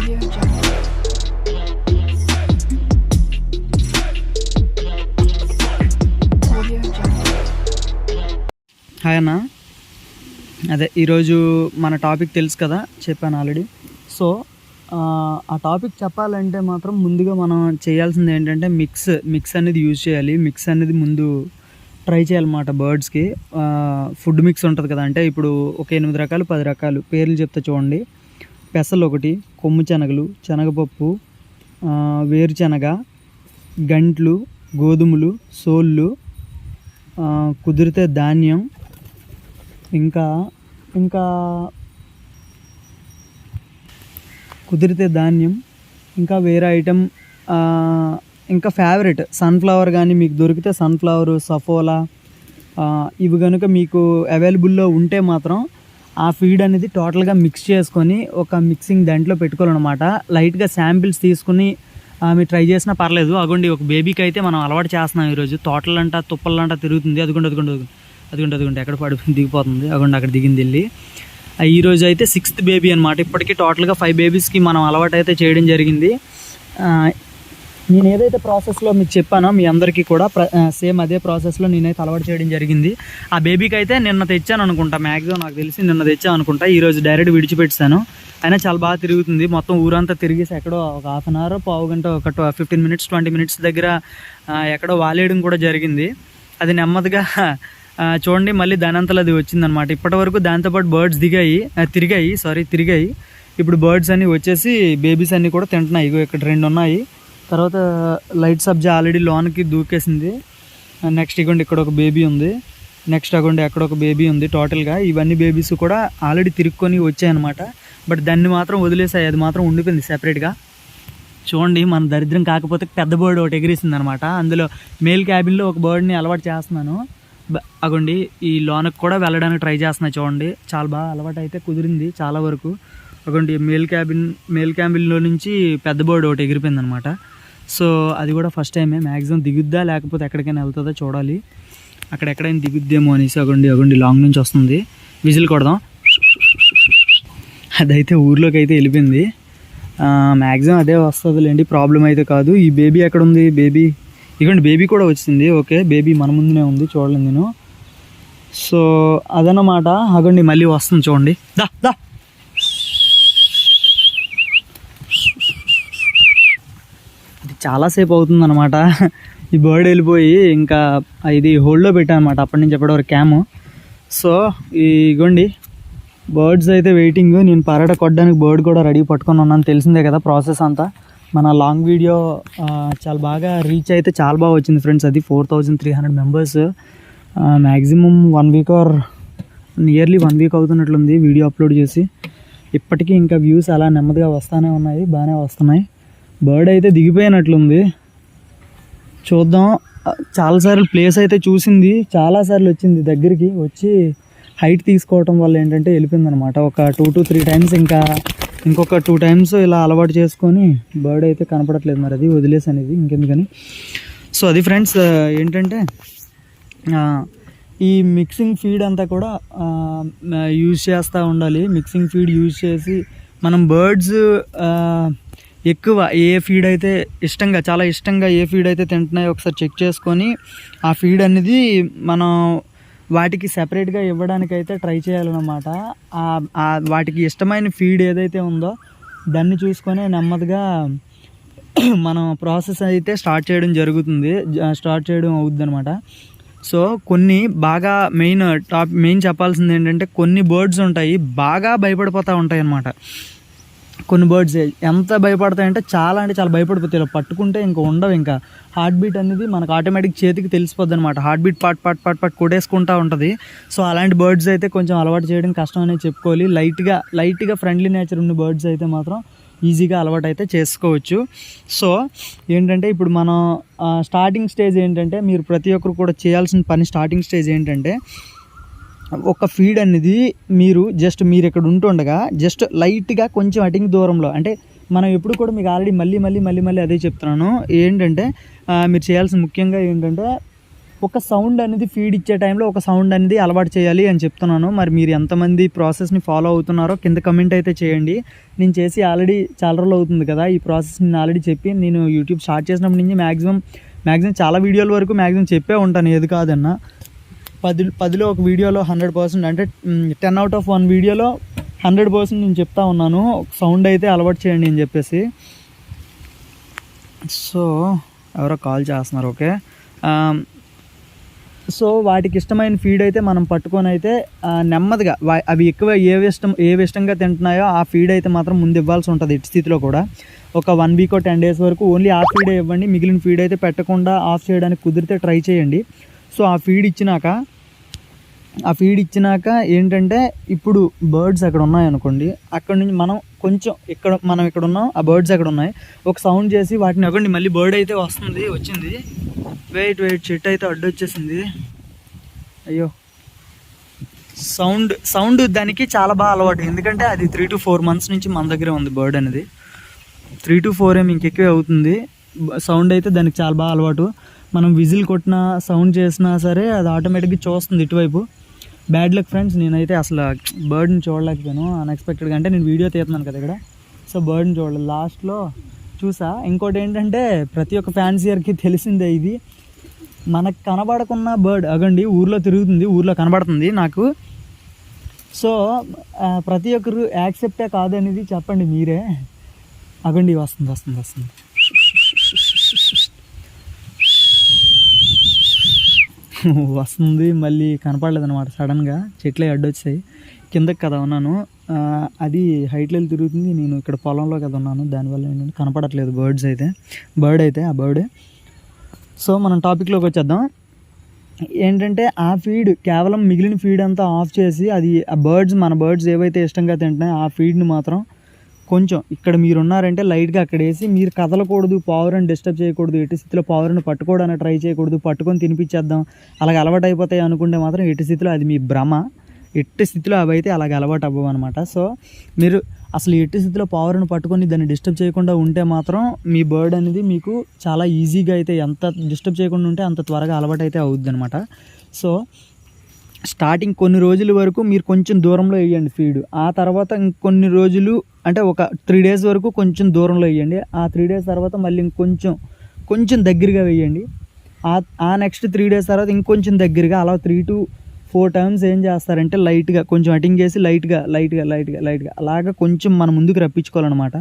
Hi అన్న. అదే ఈరోజు మన టాపిక్ తెలుసు కదా చెప్పాను ఆల్రెడీ. సో ఆ, టాపిక్ చెప్పాలంటే మాత్రం ముందుగా మనం చేయాల్సింది ఏంటంటే మిక్స్ మిక్స్ అనేది యూజ్ చేయాలి. మిక్స్ అనేది ముందు ట్రై చేయాలన్నమాట బర్డ్స్కి. ఫుడ్ మిక్స్ ఉంటుంది కదా అంటే ఇప్పుడు ఒక ఎనిమిది రకాలు పది రకాలు పేర్లు చెప్తే చూడండి. పెసలు ఒకటి కొమ్ము శనగలు శనగపప్పు వేరుశనగ గంట్లు గోధుమలు సోళ్ళు కుదిరితే ధాన్యం ఇంకా ఇంకా కుదిరితే ధాన్యం ఇంకా వేరే ఐటెం ఇంకా ఫేవరెట్ సన్ఫ్లవర్ కానీ మీకు దొరికితే సన్ఫ్లవర్ సఫోలా ఇవి కనుక మీకు అవైలబుల్లో ఉంటే మాత్రం ఆ ఫీడ్ అనేది టోటల్గా మిక్స్ చేసుకొని ఒక మిక్సింగ్ దాంట్లో పెట్టుకోవాలన్నమాట. లైట్గా శాంపిల్స్ తీసుకుని మీరు ట్రై చేసినా పర్లేదు. అగోండి ఒక బేబీకి అయితే మనం అలవాటు చేస్తున్నాం ఈరోజు. తోటలంట తుప్పలంట తిరుగుతుంది. అదిగోండి అదిగోండి అదిగోండి అదిగోండి ఎక్కడ పడి దిగిపోతుంది. అగోండి అక్కడ దిగింది వెళ్ళి. ఆ, అయితే సిక్స్త్ బేబీ అనమాట ఇప్పటికీ టోటల్గా ఫైవ్ బేబీస్కి మనం అలవాటు అయితే చేయడం జరిగింది. నేను ఏదైతే ప్రాసెస్లో మీకు చెప్పానో మీ అందరికీ కూడా సేమ్ అదే ప్రాసెస్లో నేనైతే అలవాటు చేయడం జరిగింది. ఆ బేబీకి అయితే నిన్న తెచ్చాను అనుకుంటా. మ్యాక్సిమం నాకు తెలిసి నిన్న తెచ్చాను అనుకుంటా. ఈరోజు డైరెక్ట్ విడిచిపెట్టాను అయినా చాలా బాగా తిరుగుతుంది. మొత్తం ఊరంతా తిరిగేసి ఎక్కడో ఒక హాఫ్ అన్ అవర్ పావు గంట ఒక ఫిఫ్టీన్ మినిట్స్ ట్వంటీ మినిట్స్ దగ్గర ఎక్కడో వాలేయడం కూడా జరిగింది. అది నెమ్మదిగా చూడండి మళ్ళీ దానంతలో అది వచ్చిందనమాట ఇప్పటి వరకు దాంతోపాటు బర్డ్స్ దిగాయి తిరిగాయి సారీ తిరిగాయి. ఇప్పుడు బర్డ్స్ అన్నీ వచ్చేసి బేబీస్ అన్నీ కూడా తింటున్నాయి. ఇగో ఇక్కడ రెండు ఉన్నాయి. తర్వాత లైట్ సబ్జా ఆల్రెడీ లోన్కి దూకేసింది. నెక్స్ట్ ఇగోండి ఇక్కడ ఒక బేబీ ఉంది. నెక్స్ట్ అగోండి అక్కడ ఒక బేబీ ఉంది టోటల్గా ఇవన్నీ బేబీస్ కూడా ఆల్రెడీ తిరుక్కొని వచ్చాయన్నమాట. బట్ దాన్ని మాత్రం వదిలేసాయి. అది మాత్రం ఉండిపోయింది సెపరేట్గా చూడండి మన దరిద్రం కాకపోతే పెద్ద బర్డ్ ఒకటి ఎగిరేసింది అనమాట అందులో మేల్ క్యాబిన్లో ఒక బర్డ్ని అలవాటు చేస్తున్నాను. అగోండి ఈ లోనకు కూడా వెళ్ళడానికి ట్రై చేస్తున్నా చూడండి. చాలా బాగా అలవాటు అయితే కుదిరింది చాలా వరకు. అగోండి మేల్ క్యాబిన్ మేల్ క్యాబిన్లో నుంచి పెద్ద బర్డ్ ఒకటి ఎగిరిపోయింది అనమాట సో అది కూడా ఫస్ట్ టైమే మ్యాక్సిమం దిగుద్దా లేకపోతే ఎక్కడికైనా వెళ్తుందో చూడాలి. అక్కడ ఎక్కడైనా దిగుద్దేమో అనేసి అగండి అగోండి లాంగ్ నుంచి వస్తుంది. విజిల్ కొడదాం. అదైతే ఊర్లోకి అయితే వెళ్ళిపోయింది. మ్యాక్సిమం అదే వస్తుందిలేండి. ప్రాబ్లం అయితే కాదు. ఈ బేబీ ఎక్కడ ఉంది బేబీ ఇగండి బేబీ కూడా వచ్చింది. ఓకే బేబీ మన ముందునే ఉంది చూడలేదు నేను. సో అదన్నమాట. అగండి మళ్ళీ వస్తుంది చూడండి. దా దా ఇది చాలాసేపు అవుతుంది అనమాట ఈ బర్డ్ వెళ్ళిపోయి ఇంకా ఇది హోల్డ్లో పెట్టాను అనమాట అప్పటి నుంచి ఎప్పటివరకు క్యాము. సో ఇగోండి. బర్డ్స్ అయితే వెయిటింగ్. నేను పరాట కొట్టడానికి బర్డ్ కూడా రెడీ పట్టుకొని ఉన్నాను. తెలిసిందే కదా ప్రాసెస్ అంతా. మన లాంగ్ వీడియో చాలా బాగా రీచ్ అయితే చాలా బాగా వచ్చింది ఫ్రెండ్స్. అది four thousand three hundred members. Maximum one week or nearly one week అవుతున్నట్లుంది video upload చేసి. ఇప్పటికీ ఇంకా వ్యూస్ అలా నెమ్మదిగా వస్తూనే ఉన్నాయి బాగానే వస్తున్నాయి. బర్డ్ అయితే దిగిపోయినట్లుంది. చూద్దాం. చాలాసార్లు ప్లేస్ అయితే చూసింది. చాలాసార్లు వచ్చింది దగ్గరికి. వచ్చి హైట్ తీసుకోవటం వల్ల ఏంటంటే వెళ్ళిపోయింది అనమాట ఒక టూ టు త్రీ టైమ్స్ ఇంకా ఇంకొక టూ టైమ్స్ ఇలా అలవాటు చేసుకొని బర్డ్ అయితే కనపడట్లేదు మరి అది వదిలేసి అనేది ఇంకెందుకని. సో అది ఫ్రెండ్స్ ఏంటంటే ఈ మిక్సింగ్ ఫీడ్ అంతా కూడా యూజ్ చేస్తూ ఉండాలి. మిక్సింగ్ ఫీడ్ యూజ్ చేసి మనం బర్డ్స్ ఎక్కువ ఏ ఫీడ్ అయితే ఇష్టంగా చాలా ఇష్టంగా ఏ ఫీడ్ అయితే తింటున్నాయో ఒకసారి చెక్ చేసుకొని ఆ ఫీడ్ అనేది మనం వాటికి సెపరేట్గా ఇవ్వడానికి అయితే ట్రై చేయాలన్నమాట. వాటికి ఇష్టమైన ఫీడ్ ఏదైతే ఉందో దాన్ని చూసుకొని నెమ్మదిగా మనం ప్రాసెస్ అయితే స్టార్ట్ చేయడం జరుగుతుంది స్టార్ట్ చేయడం అవుద్ది అనమాట సో కొన్ని బాగా మెయిన్ టాప్ మెయిన్ చెప్పాల్సింది ఏంటంటే కొన్ని బర్డ్స్ ఉంటాయి బాగా భయపడిపోతూ ఉంటాయి అన్నమాట కొన్ని బర్డ్స్ ఎంత భయపడతాయంటే చాలా అంటే చాలా భయపడిపోతాయి. ఇలా పట్టుకుంటే ఇంకా ఉండవు ఇంకా. హార్ట్ బీట్ అనేది మనకు ఆటోమేటిక్ చేతికి తెలిసిపోద్ది అనమాట హార్ట్ బీట్ పాట్ పాట్ పాట్ పాట్ కొట్టేసుకుంటా ఉంటుంది. సో అలాంటి బర్డ్స్ అయితే కొంచెం అలవాటు చేయడం కష్టం అనేది చెప్పుకోవాలి. లైట్గా లైట్గా ఫ్రెండ్లీ నేచర్ ఉన్న బర్డ్స్ అయితే మాత్రం ఈజీగా అలవాటు అయితే చేసుకోవచ్చు. సో ఏంటంటే ఇప్పుడు మనం స్టార్టింగ్ స్టేజ్ ఏంటంటే మీరు ప్రతి ఒక్కరు కూడా చేయాల్సిన పని స్టార్టింగ్ స్టేజ్ ఏంటంటే ఒక ఫీడ్ అనేది మీరు జస్ట్ మీరు ఇక్కడ ఉంటుండగా జస్ట్ లైట్గా కొంచెం అటింగ్ దూరంలో అంటే మనం ఎప్పుడు కూడా మీకు ఆల్రెడీ మళ్ళీ మళ్ళీ మళ్ళీ మళ్ళీ అదే చెప్తున్నాను. ఏంటంటే మీరు చేయాల్సిన ముఖ్యంగా ఏంటంటే ఒక సౌండ్ అనేది ఫీడ్ ఇచ్చే టైంలో ఒక సౌండ్ అనేది అలవాటు చేయాలి అని చెప్తున్నాను. మరి మీరు ఎంతమంది ప్రాసెస్ని ఫాలో అవుతున్నారో కింద కమెంట్ అయితే చేయండి. నేను చేసి ఆల్రెడీ చాలా రోజులు అవుతుంది కదా ఈ ప్రాసెస్ నేను ఆల్రెడీ చెప్పి నేను యూట్యూబ్ స్టార్ట్ చేసినప్పటి నుంచి మ్యాక్సిమం మ్యాక్సిమం చాలా వీడియోల వరకు మ్యాక్సిమం చెప్పే ఉంటాను ఏది కాదన్నా. పది పదిలో ఒక వీడియోలో హండ్రెడ్ పర్సెంట్ అంటే టెన్ అవుట్ ఆఫ్ వన్ వీడియోలో హండ్రెడ్ పర్సెంట్ నేను చెప్తా ఉన్నాను. సౌండ్ అయితే అలవాటు చేయండి అని చెప్పేసి. సో ఎవరో కాల్ చేస్తున్నారు ఓకే. సో వాటికి ఇష్టమైన ఫీడ్ అయితే మనం పట్టుకొని అయితే నెమ్మదిగా అవి ఎక్కువ ఏవి ఇష్టం ఏవి ఇష్టంగా తింటున్నాయో ఆ ఫీడ్ అయితే మాత్రం ముందు ఇవ్వాల్సి ఉంటుంది ఇటు స్థితిలో కూడా. ఒక వన్ వీక్ టెన్ డేస్ వరకు ఓన్లీ ఆ ఫీడే ఇవ్వండి మిగిలిన ఫీడ్ అయితే పెట్టకుండా ఆఫ్ చేయడానికి కుదిరితే ట్రై చేయండి. సో ఆ ఫీడ్ ఇచ్చినాక ఆ ఫీడ్ ఇచ్చినాక ఏంటంటే ఇప్పుడు బర్డ్స్ అక్కడ ఉన్నాయనుకోండి అక్కడ నుంచి మనం కొంచెం ఇక్కడ మనం ఇక్కడ ఉన్నాం ఆ బర్డ్స్ అక్కడ ఉన్నాయి. ఒక సౌండ్ చేసి వాటిని అవ్వండి మళ్ళీ బర్డ్ అయితే వస్తుంది వచ్చింది. వెయిట్ వెయిట్ చెట్టు అయితే అడ్డు వచ్చేసింది. అయ్యో. సౌండ్ సౌండ్ దానికి చాలా బాగా అలవాటు. ఎందుకంటే అది త్రీ టు ఫోర్ మంత్స్ నుంచి మన దగ్గరే ఉంది బర్డ్ అనేది. త్రీ టు ఫోర్ ఏం ఇంకెక్కువే అవుతుంది. సౌండ్ అయితే దానికి చాలా బాగా అలవాటు. మనం విజిల్ కొట్టినా సౌండ్ చేసినా సరే అది ఆటోమేటిక్గా చూస్తుంది ఇటువైపు. బ్యాడ్ లక్ ఫ్రెండ్స్ నేనైతే అసలు బర్డ్ని చూడలేకపోయాను. అన్ఎక్స్పెక్టెడ్గా అంటే నేను వీడియో తీస్తున్నాను కదా ఇక్కడ. సో బర్డ్ని చూడలేదు. లాస్ట్లో చూసా. ఇంకోటి ఏంటంటే ప్రతి ఒక్క ఫ్యాన్సియర్కి తెలిసిందే ఇది. మనకు కనబడకున్న బర్డ్ అగండి ఊర్లో తిరుగుతుంది ఊర్లో కనబడుతుంది నాకు. సో ప్రతి ఒక్కరు యాక్సెప్టే కాదనేది చెప్పండి మీరే. అగండి వస్తుంది వస్తుంది వస్తుంది. వస్తుంది మళ్ళీ కనపడలేదు అనమాట సడన్గా చెట్లే అడ్డొచ్చాయి. కిందకి కదా ఉన్నాను. అది హైట్లో తిరుగుతుంది. నేను ఇక్కడ పొలంలో కదా ఉన్నాను. దానివల్ల ఏంటంటే కనపడట్లేదు. బర్డ్స్ అయితే. బర్డ్ అయితే ఆ బర్డ్ సో మనం టాపిక్లోకి వచ్చేద్దాం. ఏంటంటే ఆ ఫీడ్ కేవలం మిగిలిన ఫీడ్ అంతా ఆఫ్ చేసి అది ఆ బర్డ్స్ మన బర్డ్స్ ఏవైతే ఇష్టంగా తింటున్నాయో ఆ ఫీడ్ని మాత్రం కొంచెం ఇక్కడ మీరు ఉన్నారంటే లైట్గా అక్కడ వేసి మీరు కదలకూడదు పావురని డిస్టర్బ్ చేయకూడదు ఎటు స్థితిలో పావురని పట్టుకోవడానికి ట్రై చేయకూడదు పట్టుకొని తినిపించేద్దాం అలాగ అలవాటు అయిపోతాయి అనుకుంటే మాత్రం ఎటు స్థితిలో అది మీ భ్రమ. ఎట్టి స్థితిలో అవి అయితే అలాగ అలవాటు అవ్వవు అనమాట సో మీరు అసలు ఎట్టి స్థితిలో పావురను పట్టుకొని దాన్ని డిస్టర్బ్ చేయకుండా ఉంటే మాత్రం మీ బర్డ్ అనేది మీకు చాలా ఈజీగా అయితే ఎంత డిస్టర్బ్ చేయకుండా ఉంటే అంత త్వరగా అలవాటు అయితే అవుద్ది అనమాట సో స్టార్టింగ్ కొన్ని రోజుల వరకు మీరు కొంచెం దూరంలో వేయండి ఫీడ్. ఆ తర్వాత ఇంకొన్ని రోజులు అంటే ఒక త్రీ డేస్ వరకు కొంచెం దూరంలో వేయండి. ఆ త్రీ డేస్ తర్వాత మళ్ళీ ఇంకొంచెం కొంచెం దగ్గరగా వేయండి. ఆ ఆ నెక్స్ట్ త్రీ డేస్ తర్వాత ఇంకొంచెం దగ్గరగా అలా త్రీ టు ఫోర్ టైమ్స్ ఏం చేస్తారంటే లైట్గా కొంచెం అటింగ్ చేసి లైట్గా లైట్గా లైట్గా లైట్గా అలాగా కొంచెం మన ముందుకు రప్పించుకోవాలన్నమాట.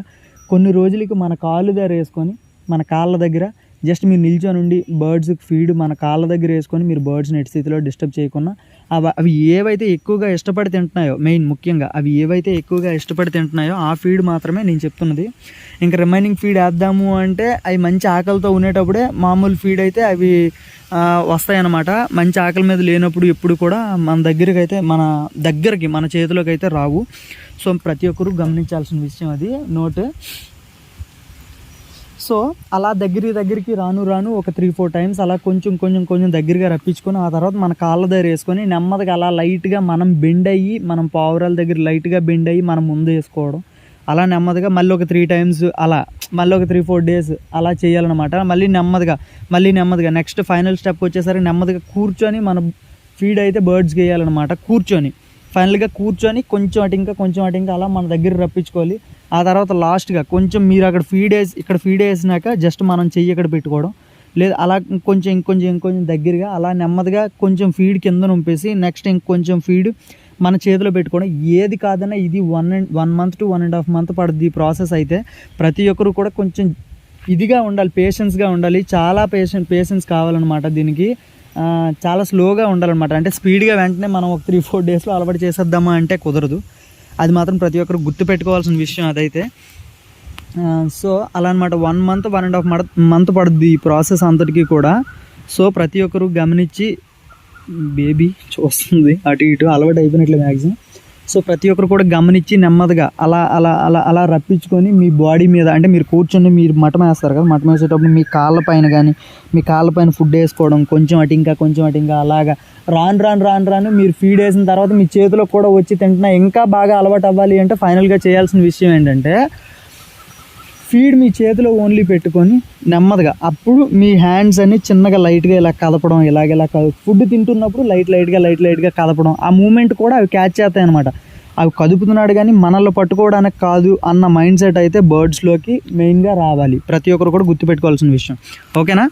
కొన్ని రోజులకి మన కాళ్ళు దగ్గర వేసుకొని మన కాళ్ళ దగ్గర జస్ట్ మీరు నిల్చొని ఉండి బర్డ్స్కి ఫీడ్ మన కాళ్ళ దగ్గర వేసుకొని మీరు బర్డ్స్ని నెట్ స్థితిలో డిస్టర్బ్ చేయకుండా అవి అవి ఏవైతే ఎక్కువగా ఇష్టపడి తింటున్నాయో మెయిన్ ముఖ్యంగా అవి ఏవైతే ఎక్కువగా ఇష్టపడి తింటున్నాయో ఆ ఫీడ్ మాత్రమే నేను చెప్తున్నది. ఇంకా రిమైనింగ్ ఫీడ్ వేద్దాము అంటే అవి మంచి ఆకలితో ఉండేటప్పుడే మామూలు ఫీడ్ అయితే అవి వస్తాయన్నమాట. మంచి ఆకలి మీద లేనప్పుడు ఎప్పుడు కూడా మన దగ్గరికి అయితే మన దగ్గరికి మన చేతిలోకి అయితే రావు. సో ప్రతి ఒక్కరు గమనించాల్సిన విషయం అది. నోట్. సో అలా దగ్గర దగ్గరికి రాను రాను ఒక త్రీ ఫోర్ టైమ్స్ అలా కొంచెం కొంచెం కొంచెం దగ్గరగా రప్పించుకొని ఆ తర్వాత మన కాళ్ళ దగ్గర వేసుకొని నెమ్మదిగా అలా లైట్గా మనం బెండ్ అయ్యి మనం పావురాల దగ్గర లైట్గా బెండ్ అయ్యి మనం ముందు వేసుకోవడం. అలా నెమ్మదిగా మళ్ళీ ఒక త్రీ టైమ్స్ అలా మళ్ళీ ఒక త్రీ ఫోర్ డేస్ అలా చేయాలన్నమాట. మళ్ళీ నెమ్మదిగా మళ్ళీ నెమ్మదిగా నెక్స్ట్ ఫైనల్ స్టెప్ వచ్చేసరికి నెమ్మదిగా కూర్చొని మనం ఫీడ్ అయితే బర్డ్స్కి వేయాలన్నమాట. కూర్చొని. ఫైనల్గా కూర్చొని కొంచెం అటు ఇంకా కొంచెం అటు ఇంకా అలా మన దగ్గర రప్పించుకోవాలి. ఆ తర్వాత లాస్ట్గా కొంచెం మీరు అక్కడ ఫీడ్ వేసి ఇక్కడ ఫీడ్ వేసినాక జస్ట్ మనం చెయ్యి ఇక్కడ పెట్టుకోవడం. లేదు అలా ఇంకొంచెం ఇంకొంచెం ఇంకొంచెం దగ్గరగా అలా నెమ్మదిగా కొంచెం ఫీడ్ కింద నుంపేసి నెక్స్ట్ ఇంకొంచెం ఫీడ్ మన చేతిలో పెట్టుకోవడం. ఏది కాదన్నా ఇది one and one month to one and half month పడుద్ది ఈ ప్రాసెస్ అయితే. ప్రతి ఒక్కరు కూడా కొంచెం ఇదిగా ఉండాలి పేషెన్స్గా ఉండాలి. చాలా పేషెన్ పేషెన్స్ కావాలన్నమాట దీనికి. చాలా స్లోగా ఉండాలన్నమాట. అంటే స్పీడ్గా వెంటనే మనం ఒక త్రీ ఫోర్ డేస్లో అలవాటు చేసేద్దామా అంటే కుదరదు. అది మాత్రం ప్రతి ఒక్కరు గుర్తుపెట్టుకోవాల్సిన విషయం అదైతే. సో అలా అనమాట one month one and half month పడుద్ది ఈ ప్రాసెస్ అంతటికీ కూడా. సో ప్రతి ఒక్కరు గమనించి బేబీ చూస్తుంది. అటు ఇటు అలవాటు అయిపోయినట్లే మ్యాక్సిమం సో ప్రతి ఒక్కరు కూడా గమనించి నెమ్మదిగా అలా అలా అలా అలా రప్పించుకొని మీ బాడీ మీద అంటే మీరు కూర్చొని మీరు మటం వేస్తారు కదా మటం వేసేటప్పుడు మీ కాళ్ళ పైన కానీ మీ కాళ్ళ పైన ఫుడ్ వేసుకోవడం కొంచెం అటు ఇంకా కొంచెం అటు ఇంకా అలాగా. రాను రాను రాను రాను మీరు ఫీడ్ వేసిన తర్వాత మీ చేతిలో కూడా వచ్చి తింటున్నా ఇంకా బాగా అలవాటు అవ్వాలి అంటే ఫైనల్గా చేయాల్సిన విషయం ఏంటంటే ఫీడ్ మీ చేతిలో ఓన్లీ పెట్టుకొని నెమ్మదిగా అప్పుడు మీ హ్యాండ్స్ అన్ని చిన్నగా లైట్గా ఇలా కదపడం ఇలాగ ఇలా ఫుడ్ తింటున్నప్పుడు లైట్ లైట్గా లైట్ లైట్గా కదపడం ఆ మూమెంట్ కూడా అవి క్యాచ్ చేస్తాయి అనమాట అవి కదుపుతున్నాడు కానీ మనల్ని పట్టుకోవడానికి కాదు అన్న మైండ్ సెట్ అయితే బర్డ్స్లోకి మెయిన్గా రావాలి. ప్రతి ఒక్కరు కూడా గుర్తుపెట్టుకోవాల్సిన విషయం. ఓకేనా?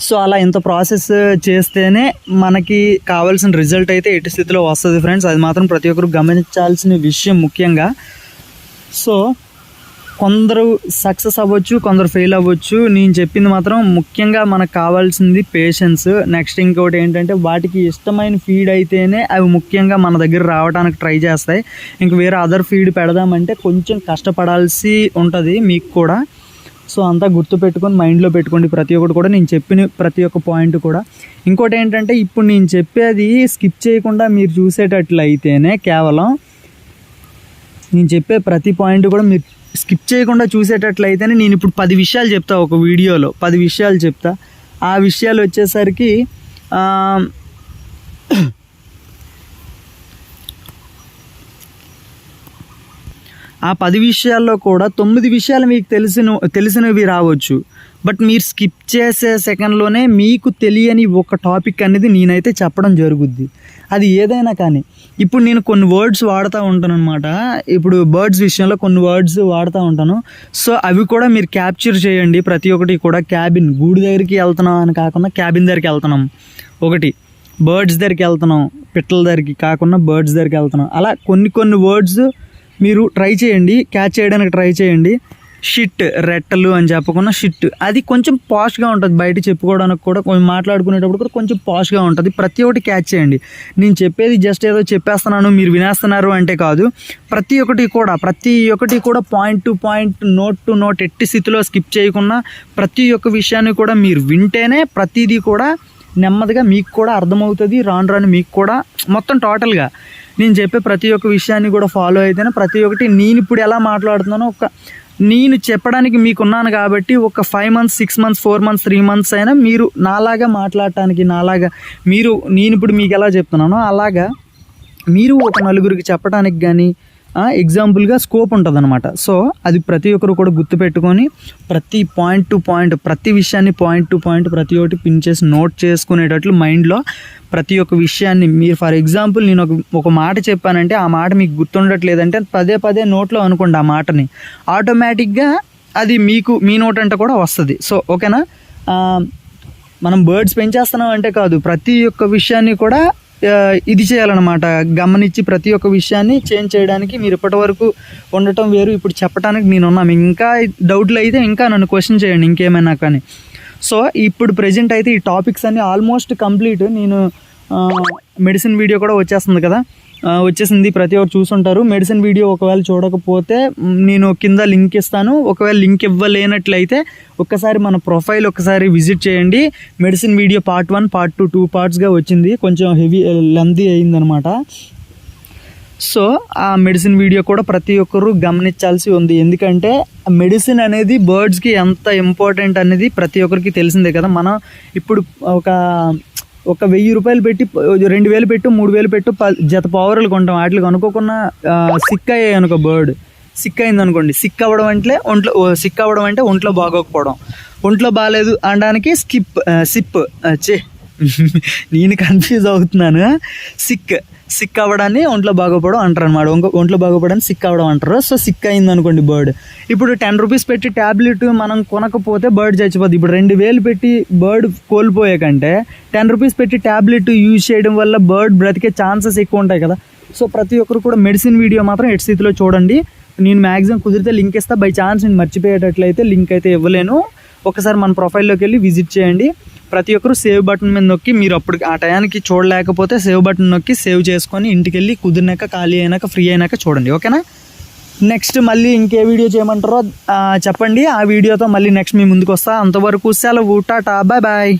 సో అలా ఇంత ప్రాసెస్ చేస్తేనే మనకి కావాల్సిన రిజల్ట్ అయితే ఎట్టి స్థితిలో వస్తుంది ఫ్రెండ్స్. అది మాత్రం ప్రతి ఒక్కరు గమనించాల్సిన విషయం ముఖ్యంగా. సో కొందరు సక్సెస్ అవ్వచ్చు కొందరు ఫెయిల్ అవ్వచ్చు. నేను చెప్పింది మాత్రం ముఖ్యంగా మనకు కావాల్సింది పేషెన్స్ నెక్స్ట్ ఇంకోటి ఏంటంటే వాటికి ఇష్టమైన ఫీడ్ అయితేనే అవి ముఖ్యంగా మన దగ్గర రావడానికి ట్రై చేస్తాయి. ఇంక వేరే అదర్ ఫీడ్ పెడదామంటే కొంచెం కష్టపడాల్సి ఉంటుంది మీకు కూడా. సో అంతా గుర్తుపెట్టుకొని మైండ్లో పెట్టుకోండి ప్రతి ఒక్కటి కూడా. నేను చెప్పిన ప్రతి ఒక్క పాయింట్ కూడా. ఇంకోటి ఏంటంటే ఇప్పుడు నేను చెప్పేది స్కిప్ చేయకుండా మీరు చూసేటట్లయితేనే కేవలం నేను చెప్పే ప్రతి పాయింట్ కూడా మీరు స్కిప్ చేయకుండా చూసేటట్లయితేనే నేను ఇప్పుడు పది విషయాలు చెప్తా ఒక వీడియోలో. పది విషయాలు చెప్తా. ఆ విషయాలు వచ్చేసరికి ఆ, పది విషయాల్లో కూడా తొమ్మిది విషయాలు మీకు తెలిసిన తెలిసినవి రావచ్చు. బట్ మీరు స్కిప్ చేసే సెకండ్లోనే మీకు తెలియని ఒక టాపిక్ అనేది నేనైతే చెప్పడం జరుగుద్ది. అది ఏదైనా కానీ. ఇప్పుడు నేను కొన్ని వర్డ్స్ వాడుతూ ఉంటాను అనమాట ఇప్పుడు బర్డ్స్ విషయంలో కొన్ని వర్డ్స్ వాడుతూ ఉంటాను. సో అవి కూడా మీరు క్యాప్చర్ చేయండి. ప్రతి ఒక్కటి కూడా క్యాబిన్ గూడి దగ్గరికి వెళ్తున్నాం అని కాకుండా క్యాబిన్ దగ్గరికి వెళ్తున్నాం. ఒకటి బర్డ్స్ దగ్గరికి వెళ్తున్నాం పిట్టల దగ్గరికి కాకుండా బర్డ్స్ దగ్గరికి వెళ్తున్నాం. అలా కొన్ని కొన్ని వర్డ్స్ మీరు ట్రై చేయండి క్యాచ్ చేయడానికి ట్రై చేయండి. షిట్ రెట్టలు అని చెప్పకుండా షిట్. అది కొంచెం పాష్గా ఉంటుంది. బయట చెప్పుకోవడానికి కూడా కొంచెం మాట్లాడుకునేటప్పుడు కూడా కొంచెం పాష్గా ఉంటుంది. ప్రతి ఒక్కటి క్యాచ్ చేయండి. నేను చెప్పేది జస్ట్ ఏదో చెప్పేస్తున్నాను మీరు వినేస్తున్నారు అంటే కాదు. ప్రతి ఒక్కటి కూడా ప్రతి ఒక్కటి కూడా point to point note to note ఎట్టి స్థితిలో స్కిప్ చేయకుండా ప్రతి ఒక్క విషయాన్ని కూడా మీరు వింటేనే ప్రతిదీ కూడా నెమ్మదిగా మీకు కూడా అర్థమవుతుంది. రాను రాను మీకు కూడా మొత్తం టోటల్గా నేను చెప్పే ప్రతి ఒక్క విషయాన్ని కూడా ఫాలో అయితేనే ప్రతి ఒక్కటి నేను ఇప్పుడు ఎలా మాట్లాడుతున్నానో ఒక నేను చెప్పడానికి మీకున్నాను కాబట్టి ఒక five months six months four months three months అయినా మీరు నాలాగా మాట్లాడటానికి నాలాగా మీరు నేను ఇప్పుడు మీకు ఎలా చెప్తున్నానో అలాగా మీరు ఒక నలుగురికి చెప్పడానికి కానీ ఎగ్జాంపుల్గా స్కోప్ ఉంటుంది అనమాట సో అది ప్రతి ఒక్కరు కూడా గుర్తుపెట్టుకొని ప్రతి పాయింట్ టు పాయింట్ ప్రతి విషయాన్ని పాయింట్ టు పాయింట్ ప్రతి ఒక్కటి పిన్ చేసి నోట్ చేసుకునేటట్లు మైండ్లో ప్రతి ఒక్క విషయాన్ని మీరు ఫర్ ఎగ్జాంపుల్ నేను ఒక ఒక మాట చెప్పానంటే ఆ మాట మీకు గుర్తుండట్లేదంటే పదే పదే నోట్లో అనుకోండి ఆ మాటని. ఆటోమేటిక్గా అది మీకు మీ నోట్ అంటే కూడా వస్తుంది. సో ఓకేనా మనం బర్డ్స్ పెంచేస్తున్నాం అంటే కాదు ప్రతి ఒక్క విషయాన్ని కూడా ఇది చేయాలన్నమాట. గమనించి ప్రతి ఒక్క విషయాన్ని చేంజ్ చేయడానికి మీరు ఇప్పటి వరకు ఉండటం వేరు. ఇప్పుడు చెప్పడానికి నేను ఉన్నాను ఇంకా డౌట్లు అయితే ఇంకా నన్ను క్వశ్చన్ చేయండి ఇంకేమైనా కానీ. సో ఇప్పుడు ప్రజెంట్ అయితే ఈ టాపిక్స్ అన్ని ఆల్మోస్ట్ కంప్లీట్. నేను మెడిసిన్ వీడియో కూడా వచ్చేస్తుంది కదా. వచ్చేసింది. ప్రతి ఒక్కరు చూసుంటారు. మెడిసిన్ వీడియో ఒకవేళ చూడకపోతే నేను కింద లింక్ ఇస్తాను. ఒకవేళ లింక్ ఇవ్వలేనట్లయితే ఒక్కసారి మన ప్రొఫైల్ ఒకసారి విజిట్ చేయండి. Medicine video part one part two two పార్ట్స్గా వచ్చింది. కొంచెం హెవీ లెందీ అయిందనమాట సో ఆ మెడిసిన్ వీడియో కూడా ప్రతి ఒక్కరు గమనించాల్సి ఉంది. ఎందుకంటే మెడిసిన్ అనేది బర్డ్స్కి ఎంత ఇంపార్టెంట్ అనేది ప్రతి ఒక్కరికి తెలిసిందే కదా. మనం ఇప్పుడు ఒక ఒక వెయ్యి రూపాయలు పెట్టి రెండు వేలు పెట్టు మూడు వేలు పెట్టు జత పవర్లు కొంటాం. వాటికి అనుకోకుండా సిక్ అయ్యాయి అనుకో బర్డ్. సిక్ అయింది అనుకోండి. సిక్ అవ్వడం అంటే ఒంట్లో సిక్ అవ్వడం అంటే ఒంట్లో బాగోకపోవడం. ఒంట్లో బాగాలేదు అనడానికి స్కిప్ సిప్ చే నేను కన్ఫ్యూజ్ అవుతున్నాను. సిక్ సిక్ అవ్వడాన్ని ఒంట్లో బాగోపడం అంటారు అనమాట ఒంట్లో బాగోపడాన్ని సిక్ అవ్వడం అంటారు. సో సిక్ అయింది అనుకోండి బర్డ్. ఇప్పుడు టెన్ రూపీస్ పెట్టి ట్యాబ్లెట్ మనం కొనకపోతే బర్డ్ చచ్చిపోద్ది. ఇప్పుడు రెండు వేలు పెట్టి బర్డ్ కోల్పోయే కంటే టెన్ రూపీస్ పెట్టి ట్యాబ్లెట్ యూజ్ చేయడం వల్ల బర్డ్ బ్రతికే ఛాన్సెస్ ఎక్కువ ఉంటాయి కదా. సో ప్రతి ఒక్కరు కూడా మెడిసిన్ వీడియో మాత్రం ఎట్ స్థితిలో చూడండి. నేను మ్యాక్సిమం కుదిరితే లింక్ ఇస్తా. బై ఛాన్స్ నేను మర్చిపోయేటట్లయితే లింక్ అయితే ఇవ్వలేను. ఒకసారి మన ప్రొఫైల్లోకి వెళ్ళి విజిట్ చేయండి. ప్రతి ఒక్కరు సేవ్ బటన్ మీద నొక్కి మీరు అప్పుడు ఆ టయానికి చూడలేకపోతే సేవ్ బటన్ నొక్కి సేవ్ చేసుకొని ఇంటికి వెళ్ళి కుదిరినాక ఖాళీ అయినాక ఫ్రీ అయినాక చూడండి ఓకేనా? నెక్స్ట్ మళ్ళీ ఇంకే వీడియో చేయమంటారో చెప్పండి. ఆ వీడియోతో మళ్ళీ నెక్స్ట్ మీ ముందుకు వస్తా అంతవరకు సెలవు టాటా బాయ్ బాయ్